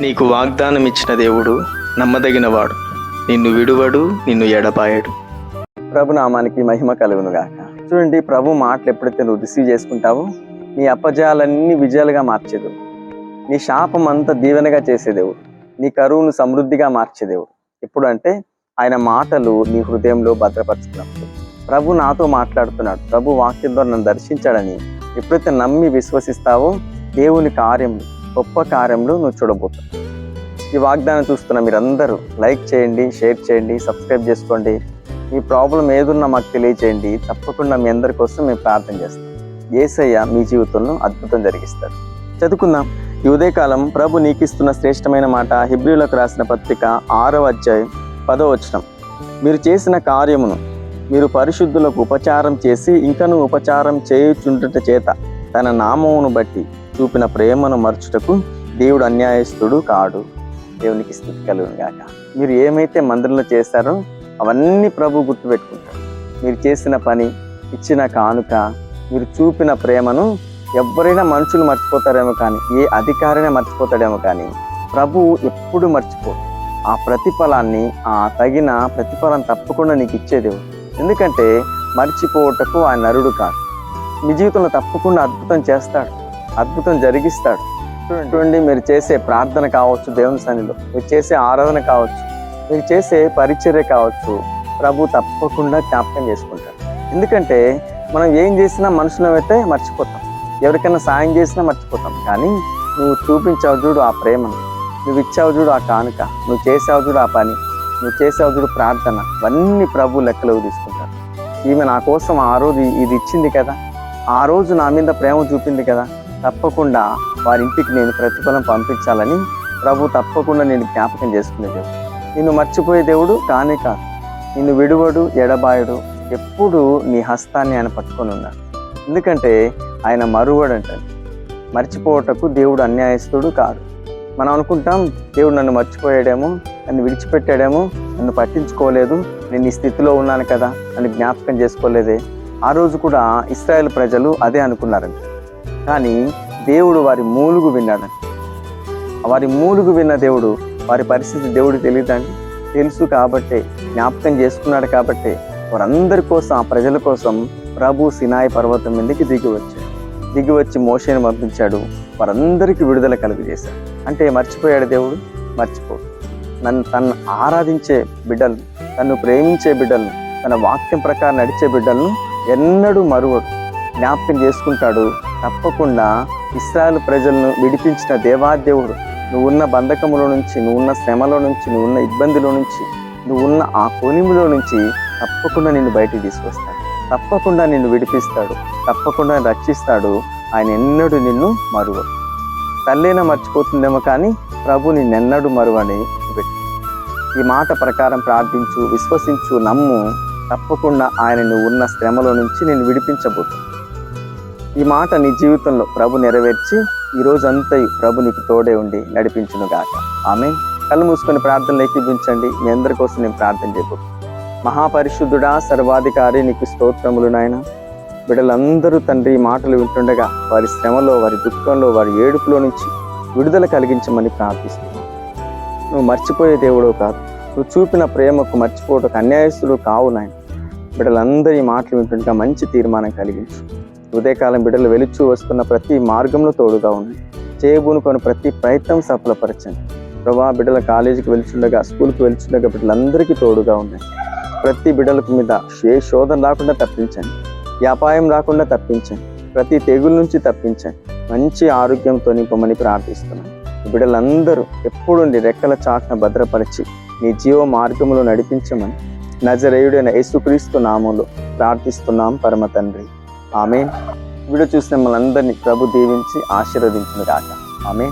నీకు వాగ్దానం ఇచ్చిన దేవుడు నమ్మదగినవాడు. నిన్ను విడువడు నిన్ను ఎడపాయడు ప్రభు నామానికి మహిమ కలుగునుగాక చూడండి ప్రభు మాటలు ఎప్పుడైతే నువ్వు రిసీవ్ చేసుకుంటావో నీ అపజయాలన్నీ విజయాలుగా మార్చేదేవుడు నీ శాపం అంతా దీవెనగా చేసేదేవు. నీ కరువును సమృద్ధిగా మార్చేదేవు. ఎప్పుడు అంటే ఆయన మాటలు నీ హృదయంలో భద్రపరచుకున్నప్పుడు ప్రభు నాతో మాట్లాడుతున్నాడు. ప్రభు వాక్యం ద్వారా నన్ను దర్శించాడని ఎప్పుడైతే నమ్మి విశ్వసిస్తావో దేవుని కార్యం గొప్ప కార్యములు నువ్వు చూడబోతావు ఈ వాగ్దానం చూస్తున్న మీరందరూ లైక్ చేయండి షేర్ చేయండి సబ్స్క్రైబ్ చేసుకోండి. మీ ప్రాబ్లం ఏదున్నా మాకు తెలియచేయండి. తప్పకుండా మీ అందరి కోసం మేము ప్రార్థన చేస్తాం. ఏసయ్య మీ జీవితంలో అద్భుతం జరిగిస్తాడు చదువుకుందాం. ఈ ఉదయకాలం ప్రభు నీకిస్తున్న శ్రేష్టమైన మాట హిబ్రిలకు రాసిన పత్రిక ఆరవ అధ్యాయం పదో వచనం. మీరు చేసిన కార్యమును మీరు పరిశుద్ధులకు ఉపచారం చేసి ఇంకను ఉపచారం చేయుచుండుట చేత తన నామమును బట్టి చూపిన ప్రేమను మర్చుటకు దేవుడు అన్యాయస్తుడు కాడు. దేవునికి స్థితి కలుగును గాక. మీరు ఏమైతే మందిరంలో చేస్తారో అవన్నీ ప్రభు గుర్తుపెట్టుకుంటాడు. మీరు చేసిన పని ఇచ్చిన కానుక మీరు చూపిన ప్రేమను ఎవరైనా మనుషులు మర్చిపోతారేమో కానీ ఏ అధికారైనా మర్చిపోతాడేమో కానీ ప్రభు ఎప్పుడు మర్చిపోడు. ఆ ప్రతిఫలాన్ని ఆ తగిన ప్రతిఫలం తప్పకుండా నీకు ఇచ్చేదేవు. ఎందుకంటే మర్చిపోవటకు ఆ నరుడు కాదు మీ జీవితంలో తప్పకుండా అద్భుతం చేస్తాడు. అద్భుతం జరిగిస్తాడు. చూడండి. మీరు చేసే ప్రార్థన కావచ్చు దేవుని సన్నిలో మీరు చేసే ఆరాధన కావచ్చు మీరు చేసే పరిచర్య కావచ్చు ప్రభు తప్పకుండా జ్ఞాపకం చేసుకుంటాడు. ఎందుకంటే మనం ఏం చేసినా మనుషులమైతే మర్చిపోతాం. ఎవరికైనా సాయం చేసినా మర్చిపోతాం. కానీ నువ్వు చూపించావు చూడు ఆ ప్రేమను నువ్వు ఇచ్చావు చూడు ఆ కానుక. నువ్వు చేసావు చూడు ఆ పని. నువ్వు చేసావు చూడు ప్రార్థన. ఇవన్నీ ప్రభు లెక్కలోకి తీసుకుంటాడు. ఈమె నా కోసం ఆ రోజు ఇది ఇచ్చింది కదా. ఆ రోజు నా మీద ప్రేమ చూపింది కదా. తప్పకుండా వారి ఇంటికి నేను ప్రతిఫలం పంపించాలని ప్రభు తప్పకుండా నేను జ్ఞాపకం చేసుకునే దేవుడు నిన్ను మర్చిపోయే దేవుడు కానే కాదు. నిన్ను విడువడు ఎడబాయడు ఎప్పుడు నీ హస్తాన్ని ఆయన పట్టుకొని ఉన్నాడు. ఎందుకంటే ఆయన మరువడు అంటాడు మర్చిపోవటకు దేవుడు అన్యాయస్తుడు కాదు మనం అనుకుంటాం దేవుడు నన్ను మర్చిపోయాడేమో నన్ను విడిచిపెట్టాడేమో నన్ను పట్టించుకోలేదు నేను ఈ స్థితిలో ఉన్నాను కదా అని జ్ఞాపకం చేసుకోలేదే. ఆ రోజు కూడా ఇస్రాయేల్ ప్రజలు అదే అనుకున్నారంట కానీ దేవుడు వారి మూలుగు విన్నాడంట వారి మూలుగు విన్న దేవుడు వారి పరిస్థితి దేవుడు తెలియదండి. తెలుసు కాబట్టే జ్ఞాపకం చేసుకున్నాడు కాబట్టే వారందరి కోసం ఆ ప్రజల కోసం ప్రభు సినాయి పర్వతం మీదకి దిగి వచ్చాడు. దిగి వచ్చి మోషని పంపించాడు. వారందరికీ విడుదల కలుగజేశాడు. అంటే మర్చిపోయాడు దేవుడు? మర్చిపోడు నన్ను తను ఆరాధించే బిడ్డలు తను ప్రేమించే బిడ్డలను తన వాక్యం ప్రకారం నడిచే బిడ్డలను ఎన్నడూ మరువడు. జ్ఞాపకం చేసుకుంటాడు. తప్పకుండా ఇస్రాయల్ ప్రజలను విడిపించిన దేవాదేవుడు. నువ్వున్న బంధకములో నుంచి నువ్వున్న శ్రమలో నుంచి నువ్వున్న ఇబ్బందిలో నుంచి నువ్వున్న ఆ కొనిములో నుంచి తప్పకుండా నిన్ను బయటికి తీసుకొస్తాడు. తప్పకుండా నిన్ను విడిపిస్తాడు. తప్పకుండా రక్షిస్తాడు. ఆయన ఎన్నడూ నిన్ను మరువ తల్లైనా మర్చిపోతుందేమో కానీ ప్రభు నిన్నెన్నడూ మరువని పెట్టు ఈ మాట ప్రకారం ప్రార్థించు విశ్వసించు నమ్ము. తప్పకుండా ఆయన నువ్వు ఉన్న శ్రమలో నుంచి నేను విడిపించబోతుంది ఈ మాట నీ జీవితంలో ప్రభు నెరవేర్చి ఈ రోజంతా ప్రభు నీకు తోడే ఉండి నడిపించును గాక. ఆమె కళ్ళు మూసుకొని ప్రార్థనలు ఎక్కిపించండి మీ అందరి కోసం నేను ప్రార్థన చెప్పు మహాపరిశుద్ధుడా సర్వాధికారి నీకు స్తోత్రములు నాయన. బిడ్డలందరూ తండ్రి మాటలు వింటుండగా వారి శ్రమలో వారి దుఃఖంలో వారి ఏడుపులో నుంచి విడుదల కలిగించమని ప్రార్థిస్తున్నాను నువ్వు మర్చిపోయే దేవుడో కాదు. నువ్వు చూపిన ప్రేమకు మర్చిపోవటకు అన్యాయస్తుడు కావు నాయన. బిడ్డలందరి మాటలు వింటుండగా మంచి తీర్మానం కలిగించు. ఉదయకాలం బిడ్డలు వెలుచు వస్తున్న ప్రతి మార్గంలో తోడుగా ఉన్నాయి చేయబూనుకొని ప్రతి ప్రయత్నం సఫలపరచండి. ప్రభా బిడ్డల కాలేజీకి వెళ్తుండగా స్కూల్కి వెళ్తుండగా బిడ్డలందరికీ తోడుగా ఉన్నాయి ప్రతి బిడ్డలకు మీద ఏ శోధన రాకుండా తప్పించండి. వ్యాపాయం అపాయం రాకుండా తప్పించండి. ప్రతి తెగుల నుంచి తప్పించండి. మంచి ఆరోగ్యంతో నింపమని ప్రార్థిస్తున్నాను. బిడ్డలందరూ ఎప్పుడు రెక్కల చాటున భద్రపరిచి నీ జీవ మార్గంలో నడిపించమని నజరేయుడైన యేసుక్రీస్తు నామంలో ప్రార్థిస్తున్నాం పరమ తండ్రి. ఆమె వీడియో చూసిన మనందరినీ ప్రభు దీవించి ఆశీర్వదించిన కాక ఆమె